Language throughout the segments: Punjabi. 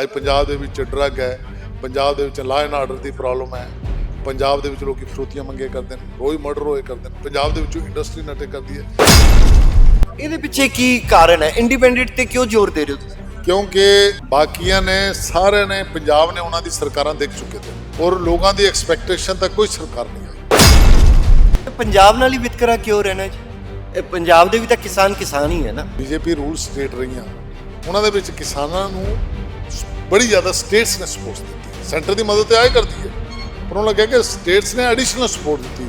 ਅੱਜ ਪੰਜਾਬ ਦੇ ਵਿੱਚ ਡਰੱਗ ਹੈ ਪੰਜਾਬ ਦੇ ਵਿੱਚ ਲਾਅ ਐਂਡ ਆਰਡਰ ਦੀ ਪ੍ਰੋਬਲਮ ਹੈ ਪੰਜਾਬ ਦੇ ਵਿੱਚ ਲੋਕੀ ਫਰੋਤੀਆਂ ਮੰਗੇ ਕਰਦੇ ਨੇ ਰੋਜ਼ ਮਰਡਰ ਹੋਏ ਕਰਦੇ ਨੇ ਪੰਜਾਬ ਦੇ ਵਿੱਚੋਂ ਇੰਡਸਟਰੀ ਨਟੇ ਕਰਦੀ ਹੈ। ਇਹਦੇ ਪਿੱਛੇ ਕੀ ਕਾਰਨ ਹੈ? ਇੰਡੀਪੈਂਡੈਂਟ ਤੇ ਕਿਉਂ ਜ਼ੋਰ ਦੇ ਰਹੇ ਹੋ ਤੁਸੀਂ? ਕਿਉਂਕਿ ਬਾਕੀਆਂ ਨੇ ਸਾਰਿਆਂ ਨੇ ਪੰਜਾਬ ਨੇ ਉਹਨਾਂ ਦੀ ਸਰਕਾਰਾਂ ਦੇਖ ਚੁੱਕੇ ਤੇ ਔਰ ਲੋਕਾਂ ਦੀ ਐਕਸਪੈਕਟੇਸ਼ਨ ਤਾਂ ਕੋਈ ਸਰਕਾਰ ਨਹੀਂ ਹੈ। ਪੰਜਾਬ ਨਾਲ ਹੀ ਵਿਤਕਰਾ ਕਿਉਂ ਰਹਿਣਾ ਜੀ? ਇਹ ਪੰਜਾਬ ਦੇ ਵੀ ਤਾਂ ਕਿਸਾਨ ਕਿਸਾਨ ਹੀ ਹੈ ਨਾ। ਬੀਜੇਪੀ ਰੂਲ ਸਟੇਟ ਰਹੀਆਂ। ਉਹਨਾਂ ਦੇ ਵਿੱਚ ਕਿਸਾਨਾਂ ਨੂੰ ਬੜੀ ਜ਼ਿਆਦਾ ਸਟੇਟਸ ਨੇ ਸਪੋਰਟ ਦਿੱਤੀ। ਸੈਂਟਰ ਦੀ ਮਦਦ ਤੇ ਆਏ ਕਰਦੀ ਹੈ। ਪਰ ਉਹਨਾਂ ਲੱਗਿਆ ਕਿ ਸਟੇਟਸ ਨੇ ਐਡੀਸ਼ਨਲ ਸਪੋਰਟ ਦਿੱਤੀ।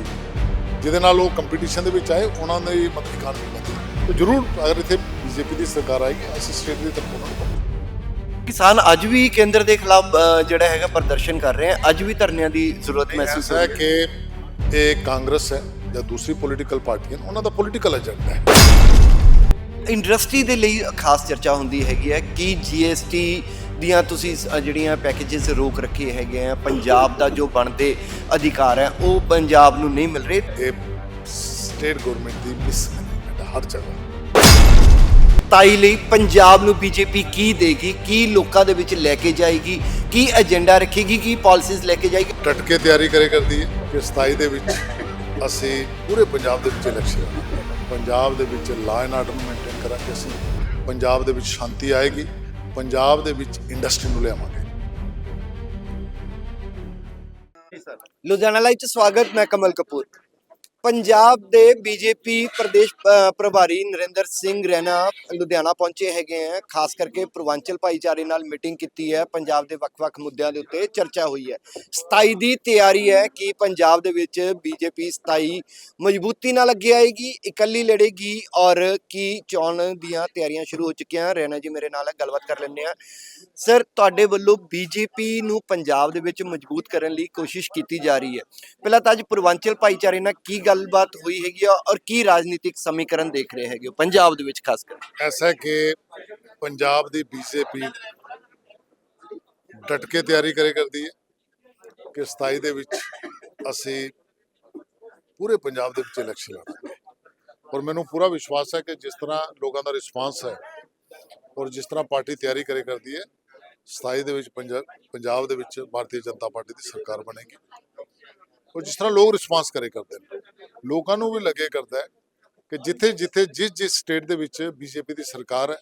ਜਿਹਦੇ ਨਾਲ ਉਹ ਕੰਪੀਟੀਸ਼ਨ ਦੇ ਵਿੱਚ ਆਏ ਉਹਨਾਂ ਦੀ ਮਦਦ ਇਕਾਨਮੀ ਵਧੀ ਤੇ ਜ਼ਰੂਰ ਅਗਰ ਇੱਥੇ ਬੀਜੇਪੀ ਦੀ ਸਰਕਾਰ ਆਏਗੀ ਅਸੀਂ ਸਟੇਟ ਦੀ ਤਰਫ ਉਹਨਾਂ ਨੂੰ। ਕਿਸਾਨ ਅੱਜ ਵੀ ਕੇਂਦਰ ਦੇ ਖਿਲਾਫ ਜਿਹੜਾ ਹੈਗਾ ਪ੍ਰਦਰਸ਼ਨ ਕਰ ਰਹੇ ਆ। ਅੱਜ ਵੀ ਧਰਨਿਆਂ ਦੀ ਜ਼ਰੂਰਤ ਮਹਿਸੂਸ ਹੋ ਰਹੀ ਹੈ। ਕਿ ਇਹ ਕਾਂਗਰਸ ਹੈ ਜਾਂ ਦੂਸਰੀ ਪੋਲੀਟੀਕਲ ਪਾਰਟੀਆਂ ਉਹਨਾਂ ਦਾ ਪੋਲੀਟੀਕਲ ਏਜੰਡਾ ਹੈ। ਇੰਡਸਟਰੀ ਦੇ ਲਈ ਖਾਸ ਚਰਚਾ ਹੁੰਦੀ ਹੈਗੀ ਹੈ ਕਿ ਜੀਐਸਟੀ ਦੀਆਂ ਤੁਸੀਂ ਸ- ਜਿਹੜੀਆਂ ਪੈਕੇजेस ਰੋਕ ਰੱਖੇ ਹੈਗੇ ਆ ਪੰਜਾਬ ਦਾ ਜੋ ਬਣਦੇ ਅਧਿਕਾਰ ਹੈ ਉਹ ਪੰਜਾਬ ਨੂੰ ਨਹੀਂ ਮਿਲ ਰਹੇ। ਇਹ ਸਟੇਟ ਗਵਰਨਮੈਂਟ ਦੀ ਮਿਸਮੈਨੇਜਮੈਂਟ ਹਰ ਜਗ੍ਹਾ। ਤਾਈ ਲਈ ਪੰਜਾਬ ਨੂੰ ਬੀਜੇਪੀ ਕੀ ਦੇਗੀ ਕੀ ਲੋਕਾਂ ਦੇ ਵਿੱਚ ਲੈ ਕੇ ਜਾਏਗੀ ਕੀ ਏਜੰਡਾ ਰੱਖੇਗੀ ਕੀ ਪਾਲਿਸੀਜ਼ ਲੈ ਕੇ ਜਾਏਗੀ? ਡਟ ਕੇ ਤਿਆਰੀ ਕਰੇ ਕਰਦੀ ਹੈ ਕਿ 27 ਦੇ ਵਿੱਚ ਅਸੀਂ ਪੂਰੇ ਪੰਜਾਬ ਦੇ ਵਿੱਚ ਇਲੈਕਸ਼ਨ ਪੰਜਾਬ ਦੇ ਵਿੱਚ ਲਾਅ ਐਂਡ ਆਰਡਰ ਨੂੰ ਮੇਨਟੇਨ ਕਰਾਂਗੇ ਅਸੀਂ। ਪੰਜਾਬ ਦੇ ਵਿੱਚ ਸ਼ਾਂਤੀ ਆਏਗੀ। ਪੰਜਾਬ ਦੇ ਵਿੱਚ ਇੰਡਸਟਰੀ ਨੂੰ ਲਿਆਵਾਂਗੇ। ਲੁਧਿਆਣਾ ਲਾਈਵ ਚ ਸਵਾਗਤ ਮੈਂ ਕਮਲ ਕਪੂਰ। ਪੰਜਾਬ ਦੇ ਬੀਜੇਪੀ ਪ੍ਰਦੇਸ਼ ਪ੍ਰਭਾਰੀ ਨਰਿੰਦਰ ਸਿੰਘ ਰੈਨਾ ਲੁਧਿਆਣਾ ਪਹੁੰਚੇ ਹੈਗੇ ਆ, ਖਾਸ ਕਰਕੇ ਪੂਰਵਾਂਚਲ ਭਾਈਚਾਰੇ ਨਾਲ ਮੀਟਿੰਗ ਕੀਤੀ ਹੈ। ਪੰਜਾਬ ਦੇ ਵੱਖ-ਵੱਖ ਮੁੱਦਿਆਂ ਦੇ ਉੱਤੇ ਚਰਚਾ ਹੋਈ ਹੈ। 27 ਦੀ ਤਿਆਰੀ ਹੈ ਕਿ ਪੰਜਾਬ ਦੇ ਵਿੱਚ ਬੀਜੇਪੀ 27 ਮਜ਼ਬੂਤੀ ਨਾਲ ਅੱਗੇ ਆਏਗੀ, ਇਕੱਲੀ ਲੜੇਗੀ ਔਰ ਕੀ ਚੋਣ ਦੀਆਂ ਤਿਆਰੀਆਂ ਸ਼ੁਰੂ ਹੋ ਚੁੱਕੀਆਂ। ਰੈਨਾ ਜੀ ਮੇਰੇ ਨਾਲ ਗੱਲਬਾਤ ਕਰ ਲੈਂਦੇ ਆ। ਸਰ, ਤੁਹਾਡੇ ਵੱਲੋਂ ਬੀਜੇਪੀ ਨੂੰ ਪੰਜਾਬ ਦੇ ਵਿੱਚ ਮਜ਼ਬੂਤ ਕਰਨ ਲਈ ਕੋਸ਼ਿਸ਼ ਕੀਤੀ ਜਾ ਰਹੀ ਹੈ। ਪਹਿਲਾਂ ਤਾਂ ਅੱਜ ਪੂਰਵਾਂਚਲ ਭਾਈਚਾਰੇ ਨਾਲ ਕੀ ਗੱਲ ਗੱਲਬਾਤ ਹੋਈ ਹੈਗੀ ਆ ਔਰ ਕੀ ਰਾਜਨੀਤਿਕ ਸਮੀਕਰਨ ਦੇਖ ਰਹੇ ਹੈਗੇ ਹੋ, ਪੰਜਾਬ ਦੇ ਵਿੱਚ ਖਾਸ ਕਰ ਐਸਾ ਕਿ ਪੰਜਾਬ ਦੀ ਬੀਜੇਪੀ ਡਟ ਕੇ ਤਿਆਰੀ ਕਰੇ ਕਰਦੀ ਹੈ ਕਿ 27 ਦੇ ਵਿੱਚ ਅਸੀਂ ਪੂਰੇ ਪੰਜਾਬ ਦੇ ਵਿੱਚ ਇਲੈਕਸ਼ਨ ਲੜਾਂਗੇ ਔਰ ਮੈਨੂੰ ਪੂਰਾ ਵਿਸ਼ਵਾਸ ਹੈ ਕਿ ਜਿਸ ਤਰ੍ਹਾਂ ਲੋਕਾਂ ਦਾ ਰਿਸਪਾਂਸ ਹੈ ਔਰ ਜਿਸ ਤਰ੍ਹਾਂ ਪਾਰਟੀ ਤਿਆਰੀ ਕਰੇ ਕਰਦੀ ਹੈ 27 ਦੇ ਵਿੱਚ ਪੰਜਾਬ ਦੇ ਵਿੱਚ ਭਾਰਤੀ ਜਨਤਾ ਪਾਰਟੀ ਦੀ ਸਰਕਾਰ ਬਣੇਗੀ। ਔਰ ਜਿਸ ਤਰ੍ਹਾਂ ਲੋਕ ਰਿਸਪਾਂਸ ਕਰੇ ਕਰਦੇ ਨੇ ਲੋਕਾਂ ਨੂੰ ਵੀ ਲੱਗੇ ਕਰਦਾ ਹੈ ਕਿ ਜਿੱਥੇ ਜਿੱਥੇ ਜਿਸ ਜਿਸ ਸਟੇਟ ਦੇ ਵਿੱਚ ਬੀਜੇਪੀ ਦੀ ਸਰਕਾਰ ਹੈ,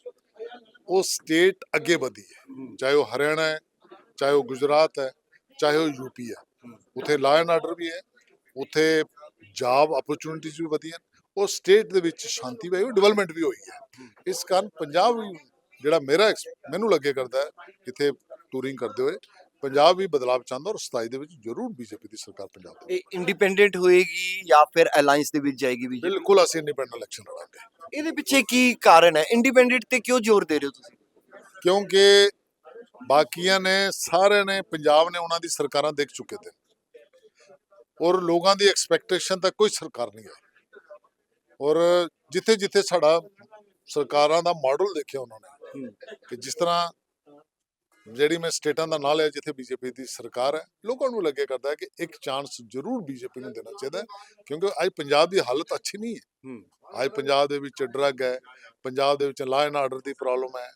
ਉਹ ਸਟੇਟ ਅੱਗੇ ਵਧੀ ਹੈ। ਚਾਹੇ ਉਹ ਹਰਿਆਣਾ ਹੈ, ਚਾਹੇ ਉਹ ਗੁਜਰਾਤ ਹੈ, ਚਾਹੇ ਉਹ ਯੂਪੀ ਹੈ। ਉੱਥੇ ਲਾਅ ਐਂਡ ਆਰਡਰ ਵੀ ਹੈ, ਉੱਥੇ ਜੌਬ ਅਪਰਚੂਨਿਟੀਜ਼ ਵੀ ਵਧੀਆਂ ਉਹ ਸਟੇਟ ਦੇ ਵਿੱਚ ਸ਼ਾਂਤੀ ਵੀ ਹੋਈ ਡਿਵੈਲਪਮੈਂਟ ਵੀ ਹੋਈ ਹੈ। ਇਸ ਕਾਰਨ ਪੰਜਾਬ ਜਿਹੜਾ ਮੇਰਾ ਐਕਸ- ਮੈਨੂੰ ਲੱਗੇ ਕਰਦਾ ਹੈ ਇੱਥੇ ਟੂਰਿੰਗ ਕਰਦੇ ਹੋਏ ਪੰਜਾਬ ਵੀ ਬਦਲਾਅ ਚਾਹੁੰਦਾ ਔਰ 27 ਦੇ ਵਿੱਚ ਜ਼ਰੂਰ ਬੀਜੇਪੀ ਦੀ ਸਰਕਾਰ ਪੰਜਾਬ ਦੇ ਇਹ ਇੰਡੀਪੈਂਡੈਂਟ ਹੋਏਗੀ ਜਾਂ ਫਿਰ ਅਲਾਈਅੰਸ ਦੇ ਵਿੱਚ ਜਾਏਗੀ ਵੀ ਬਿਲਕੁਲ ਅਸੀਂ ਇੰਡੀਪੈਂਡੈਂਟ ਇਲੈਕਸ਼ਨ ਲੜਾਂਗੇ। ਇਹਦੇ ਪਿੱਛੇ ਕੀ ਕਾਰਨ ਹੈ? ਇੰਡੀਪੈਂਡੈਂਟ ਤੇ ਕਿਉਂ ਜ਼ੋਰ ਦੇ ਰਹੇ ਹੋ ਤੁਸੀਂ? ਕਿਉਂਕਿ ਬਾਕੀਆਂ ਨੇ ਸਾਰਿਆਂ ਨੇ ਪੰਜਾਬ ਨੇ ਉਹਨਾਂ ਦੀ ਸਰਕਾਰਾਂ ਦੇਖ ਚੁੱਕੇ ਤੇ। ਔਰ ਲੋਕਾਂ ਦੀ ਐਕਸਪੈਕਟੇਸ਼ਨ ਤਾਂ ਕੋਈ ਸਰਕਾਰ ਨਹੀਂ ਹੈ। ਔਰ ਜਿੱਥੇ ਜਿੱਥੇ ਸਾਡਾ ਸਰਕਾਰਾਂ ਦਾ ਮਾਡਲ ਦੇਖਿਆ ਉਹਨਾਂ ਨੇ ਕਿ ਜਿਸ ਤਰ੍ਹਾਂ ਜਿਹੜੀ ਮੈਂ ਸਟੇਟਾਂ ਦਾ ਨਾਂ ਲਿਆ ਜਿੱਥੇ ਬੀਜੇਪੀ ਦੀ ਸਰਕਾਰ ਹੈ ਲੋਕਾਂ ਨੂੰ ਲੱਗੇ ਕਰਦਾ ਹੈ ਕਿ ਇੱਕ ਚਾਂਸ ਜ਼ਰੂਰ ਬੀਜੇਪੀ ਨੂੰ ਦੇਣਾ ਚਾਹੀਦਾ ਕਿਉਂਕਿ ਅੱਜ ਪੰਜਾਬ ਦੀ ਹਾਲਤ ਅੱਛੀ ਨਹੀਂ ਹੈ। ਅੱਜ ਪੰਜਾਬ ਦੇ ਵਿੱਚ ਡਰੱਗ ਹੈ ਪੰਜਾਬ ਦੇ ਵਿੱਚ ਲਾਅ ਐਂਡ ਆਰਡਰ ਦੀ ਪ੍ਰੋਬਲਮ ਹੈ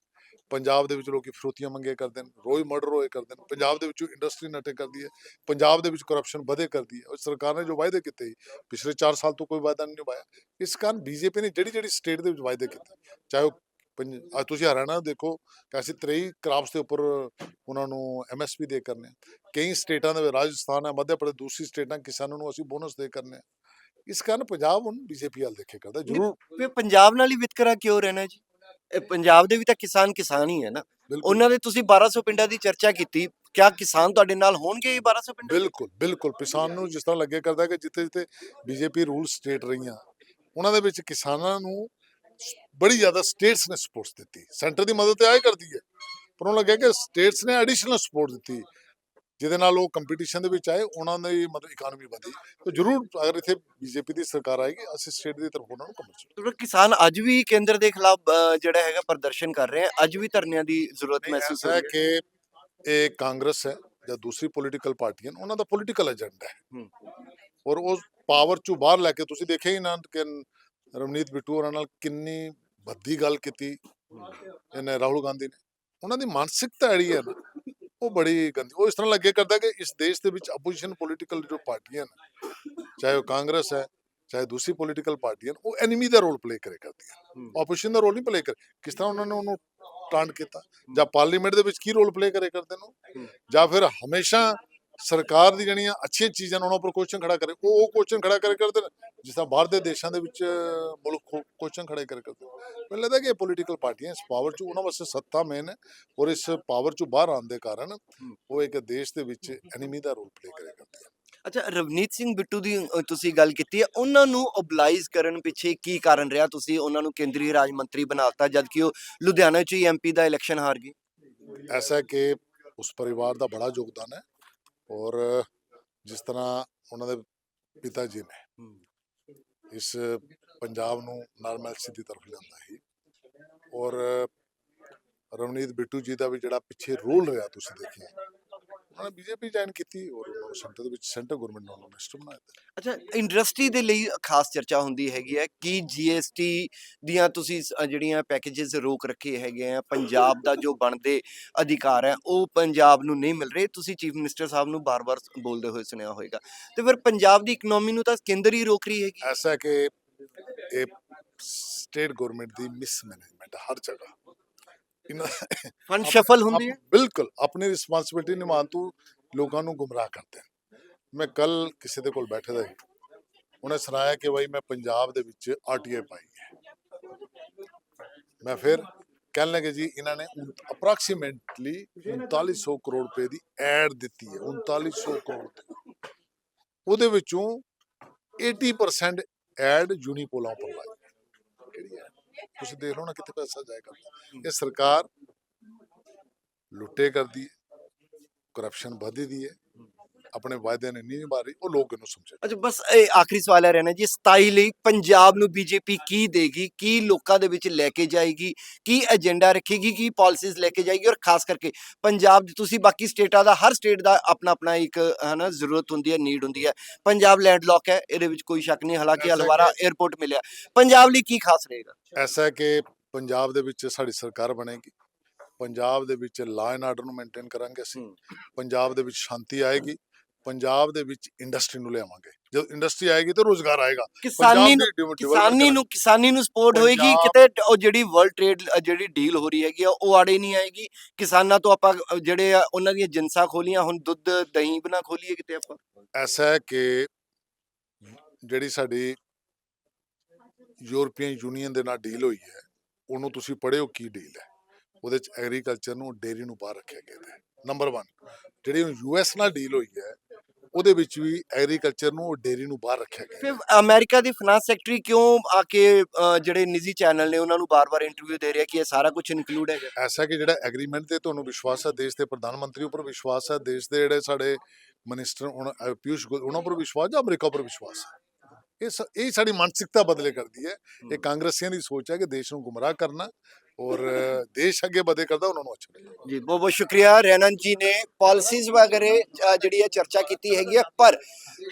ਪੰਜਾਬ ਦੇ ਵਿੱਚ ਲੋਕੀ ਫਰੋਤੀਆਂ ਮੰਗੇ ਕਰਦੇ ਨੇ ਰੋਜ਼ ਮਰਡਰ ਹੋਏ ਕਰਦੇ ਨੇ ਪੰਜਾਬ ਦੇ ਵਿੱਚੋਂ ਇੰਡਸਟਰੀ ਨਟੇ ਕਰਦੀ ਹੈ ਪੰਜਾਬ ਦੇ ਵਿੱਚ ਕਰਪਸ਼ਨ ਵਧੇ ਕਰਦੀ ਹੈ ਔਰ ਸਰਕਾਰ ਨੇ ਜੋ ਵਾਅਦੇ ਕੀਤੇ ਪਿਛਲੇ 4 ਸਾਲ ਤੋਂ ਕੋਈ ਵਾਅਦਾ ਨਹੀਂ ਨਿਭਾਇਆ। ਇਸ ਕਾਰਨ ਬੀਜੇਪੀ ਨੇ ਜਿਹੜੀ ਜਿਹੜੀ ਸਟੇਟ ਦੇ ਵਿੱਚ ਵਾਅਦੇ ਕੀਤੇ ਚਾਹੇ ਉਹ ਅੱਜ ਤੁਸੀਂ ਹਰਿਆਣਾ ਦੇਖੋ ਕਿ ਅਸੀਂ 23 ਕ੍ਰਾਪਸ ਦੇ ਉੱਪਰ ਉਹਨਾਂ ਨੂੰ ਐਮਐਸਪੀ ਦੇ ਕਰਨੇ। ਕਈ ਸਟੇਟਾਂ ਦੇ ਰਾਜਸਥਾਨ ਹੈ ਮੱਧ ਪ੍ਰਦੇਸ਼ ਦੂਸਰੀ ਸਟੇਟਾਂ ਕਿਸਾਨਾਂ ਨੂੰ ਅਸੀਂ ਬੋਨਸ ਦੇ ਕਰਨੇ। ਇਸ ਕਾਰਨ ਪੰਜਾਬ ਹੁਣ ਬੀਜੇਪੀ ਵੱਲ ਦੇਖੇ ਕਰਦਾ ਜ਼ਰੂਰ ਪੰਜਾਬ ਨਾਲ ਹੀ ਵਿਤਕਰਾ ਕਿਉਂ ਰਹਿਣਾ ਜੀ? ਇਹ ਪੰਜਾਬ ਦੇ ਵੀ ਤਾਂ ਕਿਸਾਨ ਕਿਸਾਨ ਹੀ ਹੈ ਨਾ। ਉਹਨਾਂ ਦੇ ਤੁਸੀਂ 1200 ਪਿੰਡਾਂ ਦੀ ਚਰਚਾ ਕੀਤੀ ਕਿਆ ਕਿਸਾਨ ਤੁਹਾਡੇ ਨਾਲ ਹੋਣਗੇ ਇਹ 1200 ਪਿੰਡ ਬਿਲਕੁਲ ਬਿਲਕੁਲ। ਕਿਸਾਨ ਨੂੰ ਜਿਸ ਤਰ੍ਹਾਂ ਲੱਗੇ ਕਰਦਾ ਕਿ ਜਿੱਥੇ ਜਿੱਥੇ ਬੀਜੇਪੀ ਰੂਲ ਸਟੇਟ ਰਹੀਆਂ ਉਹਨਾਂ ਦੇ ਵਿੱਚ ਕਿਸਾਨਾਂ ਨੂੰ ਬੜੀ ਜ਼ਿਆਦਾ ਸਟੇਟਸ ਨੇ ਸਪੋਰਟ ਦਿੱਤੀ। ਸੈਂਟਰ ਦੀ ਮਦਦ ਤੇ ਆਏ ਕਰਦੀ ਹੈ। ਪਰ ਉਹਨਾਂ ਲੱਗਿਆ ਕਿ ਸਟੇਟਸ ਨੇ ਐਡੀਸ਼ਨਲ ਸਪੋਰਟ ਦਿੱਤੀ। ਜਿਹਦੇ ਨਾਲ ਉਹ ਕੰਪੀਟੀਸ਼ਨ ਦੇ ਵਿੱਚ ਆਏ ਉਹਨਾਂ ਦੀ ਮਤਲਬ ਇਕਾਨਮੀ ਵਧੀ। ਤੇ ਜ਼ਰੂਰ ਅਗਰ ਇੱਥੇ ਬੀਜੇਪੀ ਦੀ ਸਰਕਾਰ ਆਏਗੀ ਅਸੀਂ ਸਟੇਟ ਦੀ ਤਰਫ ਉਹਨਾਂ ਨੂੰ ਕਮਰ ਕਿਉਂਕਿ ਕਿਸਾਨ ਅੱਜ ਵੀ ਕੇਂਦਰ ਦੇ ਖਿਲਾਫ ਜਿਹੜਾ ਹੈਗਾ ਪ੍ਰਦਰਸ਼ਨ ਕਰ ਰਹੇ ਆ। ਅੱਜ ਵੀ ਧਰਨਿਆਂ ਦੀ ਜ਼ਰੂਰਤ ਮਹਿਸੂਸ ਹੋ ਰਹੀ ਹੈ। ਕਿ ਇਹ ਕਾਂਗਰਸ ਹੈ ਜਾਂ ਦੂਸਰੀ ਪੋਲੀਟੀਕਲ ਪਾਰਟੀਆਂ ਉਹਨਾਂ ਦਾ ਪੋਲੀਟੀਕਲ ਏਜੰਡਾ ਹੈ। ਔਰ ਉਸ ਪਾਵਰ ਚੋਂ ਬਾਹਰ ਲੈ ਕੇ ਤੁਸੀਂ ਦੇਖਿਆ ਹੀ ਨਾ ਕਿ ਰਮਨੀਤ ਬਿੱਟੂ ਹੋਰਾਂ ਨਾਲ ਕਿੰਨੀ ਭੱਦੀ ਗੱਲ ਕੀਤੀ। ਇਹਨੇ ਰਾਹੁਲ ਗਾਂਧੀ ਨੇ। ਉਹਨਾਂ ਦੀ ਮਾਨਸਿਕਤਾ ਜਿਹੜੀ ਹੈ ਨਾ ਉਹ ਬੜੀ ਗੰਦੀ ਉਹ ਇਸ ਤਰ੍ਹਾਂ ਲੱਗੇ ਕਰਦਾ ਕਿ ਇਸ ਦੇਸ਼ ਦੇ ਵਿੱਚ ਆਪੋਜੀਸ਼ਨ ਪੋਲੀਟੀਕਲ ਜੋ ਪਾਰਟੀਆਂ ਨੇ ਚਾਹੇ ਉਹ ਕਾਂਗਰਸ ਹੈ ਚਾਹੇ ਦੂਸਰੀ ਪੋਲੀਟੀਕਲ ਪਾਰਟੀਆਂ ਉਹ ਐਨੀਮੀ ਦਾ ਰੋਲ ਪਲੇ ਕਰੇ ਕਰਦੀਆਂ ਆਪੋਜੀਸ਼ਨ ਦਾ ਰੋਲ ਨਹੀਂ ਪਲੇ ਕਰ। ਕਿਸ ਤਰ੍ਹਾਂ ਉਹਨਾਂ ਨੇ ਉਹਨੂੰ ਟਾਂਟ ਕੀਤਾ? ਜਾਂ ਪਾਰਲੀਮੈਂਟ ਦੇ ਵਿੱਚ ਕੀ ਰੋਲ ਪਲੇ ਕਰੇ ਕਰਦੇ ਨੇ ਜਾਂ ਫਿਰ ਹਮੇਸ਼ਾ ਸਰਕਾਰ ਦੀ ਜਿਹੜੀਆਂ ਅੱਛੀਆਂ ਚੀਜ਼ਾਂ ਉਹਨਾਂ ਉੱਪਰ ਕੁਐਸਚਨ ਖੜਾ ਕਰੇ। ਉਹ ਉਹ ਕੁਐਸਚਨ ਖੜਾ ਕਰੇ ਕਰਦੇ ਜਿਸ ਤਰ੍ਹਾਂ ਬਾਹਰ ਦੇ ਦੇਸ਼ਾਂ ਦੇ ਵਿੱਚ ਮੁਲਕ ਕੁਐਸਚਨ ਖੜੇ ਕਰੇ ਕਰਦੇ ਮੈਨੂੰ ਲੱਗਦਾ ਕਿ ਇਹ ਪਾਰਟੀਆਂ ਇਸ ਪਾਵਰ 'ਚ ਉਹਨਾਂ ਵਾਸਤੇ ਸੱਤਾ ਮੇਨ ਔਰ ਇਸ ਪਾਵਰ 'ਚ ਬਾਹਰ ਆਉਣ ਦੇ ਕਾਰਨ ਉਹ ਇੱਕ ਦੇਸ਼ ਦੇ ਵਿੱਚ ਐਨੀਮੀ ਦਾ ਰੋਲ ਪਲੇ ਕਰੇ ਕਰਦੇ ਅੱਛਾ ਰਵਨੀਤ ਸਿੰਘ ਬਿੱਟੂ ਦੀ ਤੁਸੀਂ ਗੱਲ ਕੀਤੀ ਹੈ ਉਹਨਾਂ ਨੂੰ ਓਬਲਾਈਜ਼ ਕਰਨ ਪਿੱਛੇ ਕੀ ਕਾਰਨ ਰਿਹਾ? ਤੁਸੀਂ ਉਹਨਾਂ ਨੂੰ ਕੇਂਦਰੀ ਰਾਜ ਮੰਤਰੀ ਬਣਾਤਾ ਜਦ ਕਿ ਉਹ ਲੁਧਿਆਣਾ 'ਚ ਹੀ ਐਮਪੀ ਦਾ ਇਲੈਕਸ਼ਨ ਹਾਰ ਗਏ। ਐਸਾ ਕਿ ਉਸ ਪਰਿਵਾਰ ਦਾ ਬੜਾ ਯੋਗਦਾਨ ਹੈ। ਔਰ ਜਿਸ ਤਰ੍ਹਾਂ ਉਹਨਾਂ ਦੇ ਪਿਤਾ ਜੀ ਨੇ ਇਸ ਪੰਜਾਬ ਨੂੰ ਨਾਰਮਲਸੀ ਦੀ ਤਰਫ ਲਿਆਂਦਾ ਸੀ। ਔਰ ਰਵਨੀਤ ਬਿੱਟੂ ਜੀ ਦਾ ਵੀ ਜਿਹੜਾ ਪਿੱਛੇ ਰੋਲ ਰਿਹਾ ਤੁਸੀਂ ਦੇਖਿਆ। ਉਹਨਾਂ ਬੀਜੇਪੀ ਜੁਆਇਨ ਕੀਤੀ ਔਰ ਉਹਨਾਂ ਨੂੰ ਸੈਂਟਰ ਦੇ ਵਿੱਚ ਸੈਂਟਰ ਗਵਰਨਮੈਂਟ ਨੇ ਉਹਨਾਂ ਨੂੰ ਮਿਨਿਸਟਰ ਬਣਾਇਆ ਅੱਛਾ ਇੰਡਸਟਰੀ ਦੇ ਲਈ ਖਾਸ ਚਰਚਾ ਹੁੰਦੀ ਹੈਗੀ ਹੈ ਕਿ ਜੀਐਸਟੀ ਦੀਆਂ ਤੁਸੀਂ ਸ- ਜਿਹੜੀਆਂ ਪੈਕੇजेस ਰੋਕ ਰੱਖੇ ਹੈਗੇ ਆ ਪੰਜਾਬ ਦਾ ਜੋ ਬਣਦੇ ਅਧਿਕਾਰ ਹੈ ਉਹ ਪੰਜਾਬ ਨੂੰ ਨਹੀਂ ਮਿਲ ਰਹੇ। ਤੁਸੀਂ ਚੀਫ ਮਿਨਿਸਟਰ ਸਾਹਿਬ ਨੂੰ ਬਾਰ-ਬਾਰ ਬੋਲਦੇ ਹੋਏ ਸੁਣਿਆ ਹੋਵੇਗਾ ਤੇ ਫਿਰ ਪੰਜਾਬ ਦੀ ਇਕਨੋਮੀ ਨੂੰ ਤਾਂ ਕੇਂਦਰ ਹੀ ਰੋਕ ਰਹੀ ਹੈਗੀ। ਐਸਾ ਕਿ ਇਹ ਸਟੇਟ ਗਵਰਨਮੈਂਟ ਦੀ ਮਿਸਮੈਨੇਜਮੈਂਟ ਹਰ ਜਗ੍ਹਾ। ਇਹਨਾਂ ਫੰਡ ਸ਼ਫਲ ਹੁੰਦੀ ਹੈ? ਬਿਲਕੁਲ ਆਪਣੀ ਰਿਸਪਾਂਸਿਬਿਲਟੀ ਨਿਭਾਉਣ ਤੋਂ ਲੋਕਾਂ ਨੂੰ ਗੁੰਮਰਾਹ ਕਰਦੇ ਮੈਂ ਕੱਲ ਕਿਸੇ ਦੇ ਕੋਲ ਬੈਠੇ ਦਾ ਸੀ ਉਹਨੇ ਸੁਣਾਇਆ ਕਿ ਬਈ ਮੈਂ ਪੰਜਾਬ ਦੇ ਵਿੱਚ ਆਰਟੀਆਈ ਪਾਈ ਹੈ। ਮੈਂ ਫਿਰ ਕਹਿਣ ਲੱਗੇ ਜੀ ਇਹਨਾਂ ਨੇ ਅਪਰੋਕਸੀਮੇਟਲੀ 3900 ਕਰੋੜ ਰੁਪਏ ਦੀ ਐਡ ਦਿੱਤੀ ਹੈ 3900 ਕਰੋੜ ਦੀ। ਉਹਦੇ ਵਿੱਚੋਂ 80% ਐਡ ਯੂਨੀਪੋਲਾਂ ਉੱਪਰ ਲਾਈ। ਤੁਸੀਂ ਦੇਖ ਲਓ ਨਾ ਕਿੱਥੇ ਪੈਸਾ ਜਾਏਗਾ। ਇਹ ਸਰਕਾਰ ਲੁੱਟੇ ਕਰਦੀ ਹੈ। ਕਰਪਸ਼ਨ ਵਧਦੀ ਹੈ। ਆਪਣੇ ਵਾਅਦੇ ਨੇ ਨਹੀਂ ਨਿਭਾ ਰਹੀ ਉਹ ਲੋਕ ਇਹਨੂੰ ਸਮਝੇ ਅੱਛਾ ਬਸ ਇਹ ਆਖਰੀ ਸਵਾਲ ਹੈ ਰਹਿਣਾ ਜੀ 27 ਲਈ ਪੰਜਾਬ ਨੂੰ ਬੀਜੇਪੀ ਕੀ ਦੇਗੀ ਕੀ ਲੋਕਾਂ ਦੇ ਵਿੱਚ ਲੈ ਕੇ ਜਾਏਗੀ ਕੀ ਏਜੰਡਾ ਰੱਖੇਗੀ ਕੀ ਪਾਲਿਸੀਜ਼ ਲੈ ਕੇ ਜਾਏਗੀ ਔਰ ਖਾਸ ਕਰਕੇ ਪੰਜਾਬ ਦੀ ਤੁਸੀਂ ਬਾਕੀ ਸਟੇਟਾਂ ਦਾ ਹਰ ਸਟੇਟ ਦਾ ਆਪਣਾ ਆਪਣਾ ਇੱਕ ਹਨਾ ਜ਼ਰੂਰਤ ਹੁੰਦੀ ਹੈ ਨੀਡ ਹੁੰਦੀ ਹੈ। ਪੰਜਾਬ ਲੈਂਡਲੌਕ ਹੈ ਇਹਦੇ ਵਿੱਚ ਕੋਈ ਸ਼ੱਕ ਨਹੀਂ ਹਾਲਾਂਕਿ ਹਲਵਾਰਾ 에ਅਰਪੋਰਟ ਮਿਲਿਆ। ਪੰਜਾਬ ਲਈ ਕੀ ਖਾਸ ਰਹੇਗਾ? ਐਸਾ ਕਿ ਪੰਜਾਬ ਦੇ ਵਿੱਚ ਸਾਡੀ ਸਰਕਾਰ ਬਣੇਗੀ ਪੰਜਾਬ ਦੇ ਵਿੱਚ ਲਾਅ ਐਂਡ ਆਰਡਰ ਨੂੰ ਮੇਨਟੇਨ ਕਰਾਂਗੇ ਅਸੀਂ। ਪੰਜਾਬ ਦੇ ਵਿੱਚ ਸ਼ਾਂਤੀ ਆਏਗੀ ਪੰਜਾਬ ਦੇ ਵਿੱਚ ਇੰਡਸਟਰੀ ਨੂੰ ਲਿਆਵਾਂਗੇ। ਜਦ ਇੰਡਸਟਰੀ ਆਏਗੀ ਤਾਂ ਰੋਜ਼ਗਾਰ ਆਏਗਾ। ਕਿਸਾਨੀ ਨੂੰ ਕਿਸਾਨੀ ਨੂੰ ਕਿਸਾਨੀ ਨੂੰ ਸਪੋਰਟ ਹੋਏਗੀ ਕਿਤੇ ਉਹ ਜਿਹੜੀ ਵਰਲਡ ਟ੍ਰੇਡ ਜਿਹੜੀ ਡੀਲ ਹੋ ਰਹੀ ਹੈਗੀ ਉਹ ਆੜੇ ਨਹੀਂ ਆਏਗੀ। ਕਿਸਾਨਾਂ ਤੋਂ ਆਪਾਂ ਜਿਹੜੇ ਉਹਨਾਂ ਦੀਆਂ ਜਿੰਸਾਂ ਖੋਲੀਆਂ ਹੁਣ ਦੁੱਧ ਦਹੀਂ ਬਣਾ ਖੋਲੀਏ ਕਿਤੇ ਆਪਾਂ। ਐਸਾ ਹੈ ਕਿ ਜਿਹੜੀ ਸਾਡੀ ਯੂਰਪੀਅਨ ਯੂਨੀਅਨ ਦੇ ਨਾਲ ਡੀਲ ਹੋਈ ਹੈ ਉਹਨੂੰ ਤੁਸੀਂ ਪੜ੍ਹਿਓ ਕੀ ਡੀਲ ਹੈ? ਉਹਦੇ ਚ ਐਗਰੀਕਲਚਰ ਨੂੰ ਡੇਰੀ ਨੂੰ ਬਾਹਰ ਰੱਖਿਆ ਗਿਆ ਹੈ। ਨੰਬਰ 1 ਜਿਹੜੀ ਯੂਐਸ ਨਾਲ ਡੀਲ ਹੋਈ ਹੈ ਉਹਦੇ ਵਿੱਚ ਵੀ ਐਗਰੀਕਲਚਰ ਨੂੰ ਡੇਰੀ ਨੂੰ ਬਾਹਰ ਰੱਖਿਆ ਗਿਆ ਫਿਰ ਅਮਰੀਕਾ ਦੀ ਫਾਈਨਾਂਸ ਸੈਕਟਰੀ ਕਿਉਂ ਆ ਕੇ ਅ, ਜਿਹੜੇ ਨਿੱਜੀ ਚੈਨਲ ਨੇ ਉਹਨਾਂ ਨੂੰ ਬਾਰ-ਬਾਰ ਇੰਟਰਵਿਊ ਦੇ ਰਿਹਾ ਕਿ ਇਹ ਸਾਰਾ ਕੁਝ ਇਨਕਲੂਡ ਹੈਗਾ? ਐਸਾ ਕਿ ਜਿਹੜਾ ਐਗਰੀਮੈਂਟ ਤੇ ਤੁਹਾਨੂੰ ਵਿਸ਼ਵਾਸ ਹੈ ਦੇਸ਼ ਦੇ ਪ੍ਰਧਾਨ ਮੰਤਰੀ ਉੱਪਰ ਵਿਸ਼ਵਾਸ ਹੈ ਦੇਸ਼ ਦੇ ਜਿਹੜੇ ਸਾਡੇ ਮਿਨਿਸਟਰ ਹੁਣ ਅਹ ਪਿਊਸ਼ ਗੋਇਲ ਉਹਨਾਂ ਉੱਪਰ ਵਿਸ਼ਵਾਸ ਜਾਂ ਅਮਰੀਕਾ ਉੱਪਰ ਵਿਸ਼ਵਾਸ ਹੈ ਇਹ ਸ- ਇਹ ਸਾਡੀ ਮਾਨਸਿਕਤਾ ਬਦਲੇ ਕਰਦੀ ਹੈ। ਇਹ ਕਾਂਗਰਸੀਆਂ ਦੀ ਸੋਚ ਹੈ ਕਿ ਦੇਸ਼ ਨੂੰ ਗੁੰਮਰਾਹ ਕਰਨਾ ਔਰ ਦੇਸ਼ ਅੱਗੇ ਵਧੇ ਕਰਦਾ ਉਹਨਾਂ ਨੂੰ ਅੱਛਾ ਲੱਗਦਾ। ਜੀ, ਬਹੁਤ ਬਹੁਤ ਸ਼ੁਕਰੀਆ। ਰੈਨਨ ਜੀ ਨੇ ਪਾਲਿਸੀਜ਼ ਵਗੈਰੇ ਜਿਹੜੀ ਹੈ ਚਰਚਾ ਕੀਤੀ ਹੈਗੀ ਹੈ ਪਰ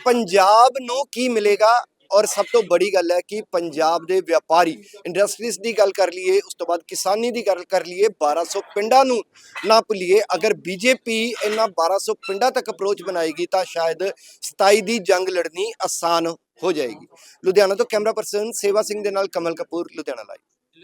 ਪੰਜਾਬ ਨੂੰ ਕੀ ਮਿਲੇਗਾ? ਔਰ ਸਭ ਤੋਂ ਬੜੀ ਗੱਲ ਹੈ ਕਿ ਪੰਜਾਬ ਦੇ ਵਪਾਰੀ ਇੰਡਸਟਰੀਜ਼ ਦੀ ਗੱਲ ਕਰ ਲਈਏ, ਉਸ ਤੋਂ ਬਾਅਦ ਕਿਸਾਨੀ ਦੀ ਗੱਲ ਕਰ ਲਈਏ 1200 ਪਿੰਡਾਂ ਨੂੰ ਨਾ ਭੁੱਲੀਏ ਅਗਰ ਬੀਜੇਪੀ ਇਹਨਾਂ 1200 ਪਿੰਡਾਂ ਤੱਕ ਅਪਰੋਚ ਬਣਾਏਗੀ ਤਾਂ ਸ਼ਾਇਦ 27 ਦੀ ਜੰਗ ਲੜਨੀ ਆਸਾਨ ਹੋ ਜਾਏਗੀ। ਲੁਧਿਆਣਾ ਤੋਂ ਕੈਮਰਾ ਪਰਸਨ ਸੇਵਾ ਸਿੰਘ ਦੇ ਨਾਲ ਕਮਲ ਕਪੂਰ, ਲੁਧਿਆਣਾ ਲਾਈਵ